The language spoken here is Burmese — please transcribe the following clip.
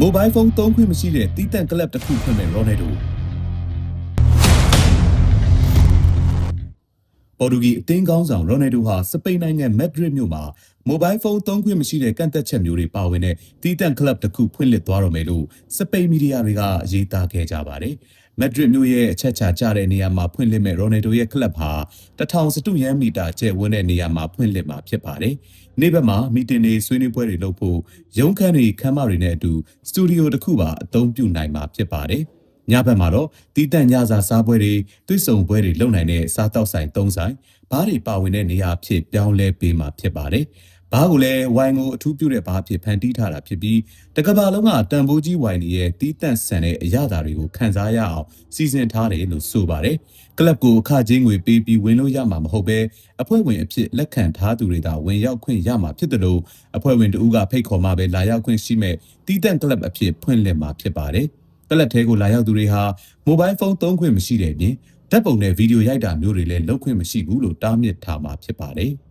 မိုဘိုင်းဖုန်းသုံးခွင့်မရှိတဲ့တီးတန့်ကလပ်တစ်ခုဖွင့်မဲ့ရိုနယ်ဒို ပေါ်တူဂီအသင်းကောင်းဆောင်ရိုနယ်ဒိုဟာစပိန်နိုင်ငံမက်ဒရစ်မြို့မှာမိုဘိုင်းဖုန်းသုံးခွင့်မရှိတဲ့ကန့်သက်ချက်မျိုးတွေပါဝင်တဲ့တီးတန့်ကလပ်တစ်ခုဖွင့်လှစ်သွားတော့မယ်လို့စပိန်မီဒီယာတွေကရေးသားခဲ့ကြပါတယ်။မက်ဒရစ်မြို့ရဲ့အချက်ချာကျတဲ့နေရာမှာဖွင့်လှစ်မဲ့ရိုနယ်ဒိုရဲ့ကလပ်ဟာ1000စတုရန်မီတာကျယ်ဝန်းတဲ့နေရာမှာဖွင့်လှစ်မှာဖြစ်ပါတယ်။နေ့ဘက်မှာမီတင်တွေဆွေးနွေးပွဲတွေလုပ်ဖို့ရုံးခန်းတွေခန်းမတွေနဲ့အတူစတူဒီယိုတစ်ခုပါအသုံးပြုနိုင်မှာဖြစ်ပါတယ်။ ညဘက်မှာတော့တီးတန့်ညစာစားပွဲတွေတွိဆုံပွဲတွေလုပ်နိုင်တဲ့စားတောက်ဆိုင်၃ဆိုင်ဘားတွေပါဝင်တဲ့နေရာအဖြစ်ပြောင်းလဲပေးမှာဖြစ်ပါတယ်။ဘားကိုလည်းဝိုင်ကိုအထူးပြုတဲ့ဘားအဖြစ်ဖန်တီးထားတာဖြစ်ပြီးတကဘာလုံးကတန်ဖိုးကြီးဝိုင်တွေရဲ့တီးတန့်ဆန်တဲ့အရာသာတွေကိုခန်းစားရအောင်စီစဉ်ထားတယ်လို့ဆိုပါတယ်။ကလပ်ကိုအခကြေးငွေပေးပြီးဝင်လို့ရမှာမဟုတ်ဘဲအဖွဲ့ဝင်အဖြစ်လက်ခံထားသူတွေသာဝင်ရောက်ခွင့်ရမှာဖြစ်တယ်လို့အဖွဲ့ဝင်တဦးကဖိတ်ခေါ်မှပဲလာရောက်ခွင့်ရှိမဲ့တီးတန့်ကလပ်အဖြစ်ဖွင့်လှစ်မှာဖြစ်ပါတယ်။ ကလပ်ထဲကိုလာရောက်သူတွေဟာမိုဘိုင်းဖုန်းသုံးခွင့်မရှိတဲ့အပြင်ဓာတ်ပုံနဲ့ဗီဒီယိုရိုက်တာမျိုးတွေလည်းလုပ်ခွင့်မရှိဘူးလို့တားမြစ်ထားမှာဖြစ်ပါတယ်။